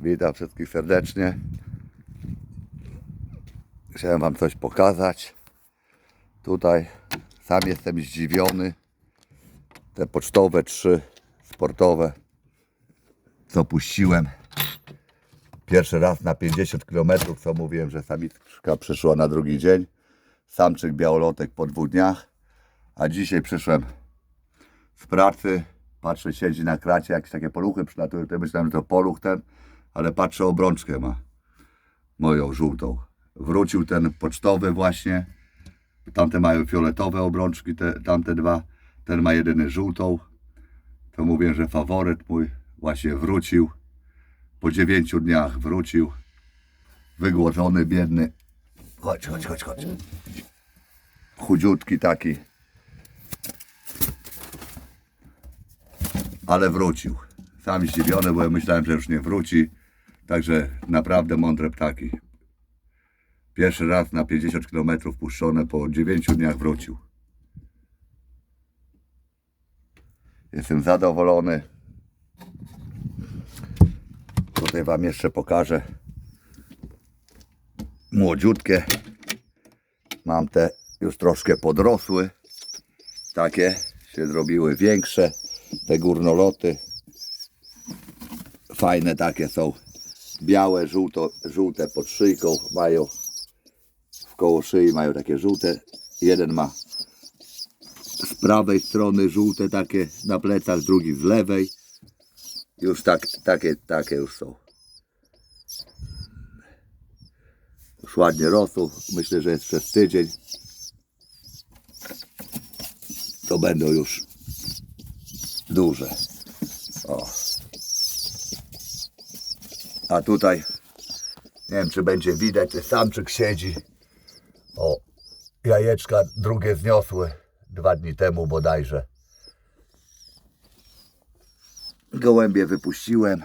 Witam wszystkich serdecznie. Chciałem Wam coś pokazać. Tutaj sam jestem zdziwiony. Te pocztowe trzy sportowe, co puściłem. Pierwszy raz na 50 km, co mówiłem, że samiczka przyszła na drugi dzień. Samczyk białolotek po dwóch dniach. A dzisiaj przyszłem z pracy. Patrzę, siedzi na kracie, jakieś takie poluchy przylatują. To myślałem, że to poluch ten, ale patrzę, obrączkę ma. Moją żółtą. Wrócił ten pocztowy właśnie. Tamte mają fioletowe obrączki, te, tamte dwa. Ten ma jedyny żółtą. To mówię, że faworyt mój właśnie wrócił. Po dziewięciu dniach wrócił. Wygłodzony, biedny. Chodź, chodź, chodź, chodź. Chudziutki taki. ale wrócił. Sam zdziwiony byłem, myślałem, że już nie wróci. Także naprawdę mądre ptaki. Pierwszy raz na 50 km puszczone, po 9 dniach wrócił. Jestem zadowolony. Tutaj Wam jeszcze pokażę młodziutkie. Mam te już troszkę podrosły. Takie się zrobiły większe. Te górnoloty. Fajne takie są. Białe, żółto, żółte pod szyjką mają. W koło szyi mają takie żółte. Jeden ma z prawej strony żółte takie na plecach, drugi z lewej. Już tak, takie, takie już są. Już ładnie rosną. Myślę, że jest przez tydzień. To będą już duże. A tutaj nie wiem czy będzie widać, ten samczyk siedzi. O, jajeczka drugie zniosły dwa dni temu bodajże. Gołębie wypuściłem.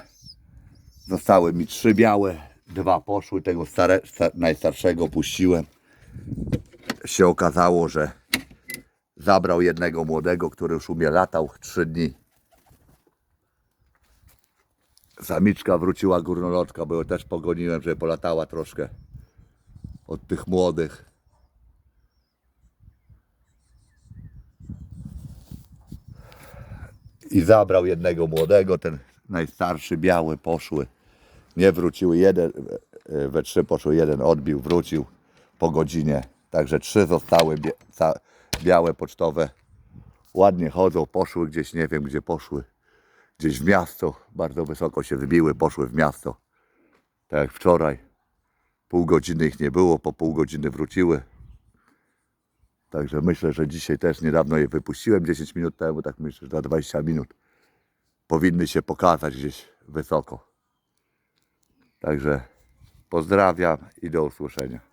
Zostały mi trzy białe, dwa poszły, tego stare, sta, najstarszego puściłem. Się okazało, że zabrał jednego młodego, który już u mnie latał trzy dni. Samiczka wróciła górnolotka, bo ją też pogoniłem, żeby polatała troszkę od tych młodych. I zabrał jednego młodego, ten najstarszy biały poszły. Nie wróciły jeden, e, we trzy poszły, jeden odbił, wrócił po godzinie. Także trzy zostały białe pocztowe. Ładnie chodzą, poszły gdzieś, nie wiem gdzie poszły. Gdzieś w miasto, bardzo wysoko się wybiły, poszły w miasto. Tak jak wczoraj. Pół godziny ich nie było, po pół godziny wróciły. Także myślę, że dzisiaj też niedawno je wypuściłem, 10 minut temu, tak myślę, że na 20 minut powinny się pokazać gdzieś wysoko. Także pozdrawiam i do usłyszenia.